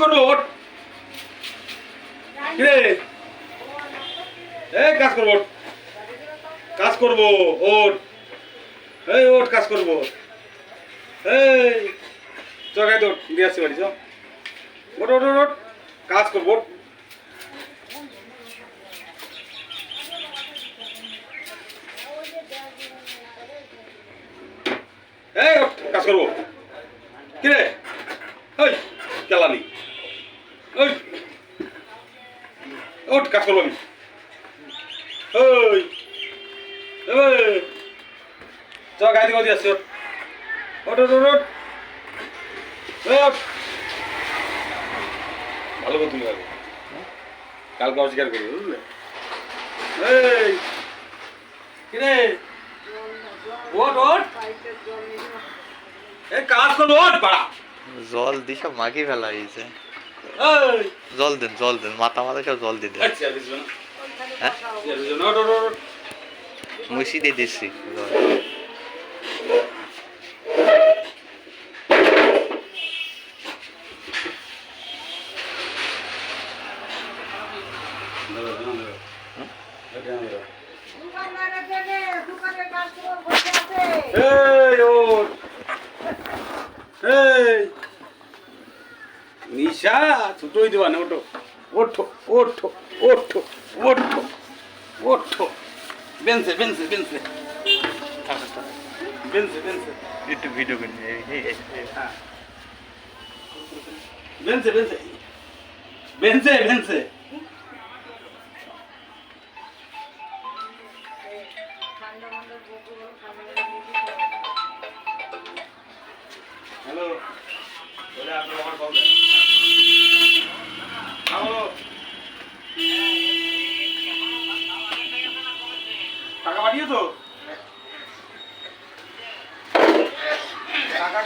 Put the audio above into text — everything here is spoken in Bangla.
করব ওঠ। কিরে? এই কাজ করব কাজ করব ওঠ। এই ওঠ কাজ করব। এই চকাই তো দিয়ে আসছি বাড়ি চ ওঠ ওঠ ওঠ, ওঠ। কাজ করব। এই কাজ করব। কিরে? ওই কেলানি। ওঠ কাজ করব আমি। ওই দিয়ে দিয়ে আসছি ওঠ, ওঠ এই ওঠ ভালো করে তুমি কালকে কালকে অস্বীকার করবে বুঝলে? কিরে ওঠ ওঠ। এই কাজ করব ওঠ বাড়া। জল দিয়ে সব মাখিয়ে ফেলা হয়েছে। জল দেন জল দেন মাথা মাথা সব জল দিয়ে দেন। হ্যাঁ? মুসি দিয়ে দিচ্ছি জল। এই নিশা ছোটই দেবা না ওঠো। ওঠো ওঠো ওঠো ওঠো ওঠো। বেঞ্চে বেঞ্চে বেঞ্চে। বেঞ্চে বেঞ্চে। একটু ভিডিও করে। হ্যাঁ। বেঞ্চে বেঞ্চে। বেঞ্চে বেঞ্চে। হ্যালো বলে আপনার আমার কল হ্যালো টাকা পাঠিয়েছো? টাকা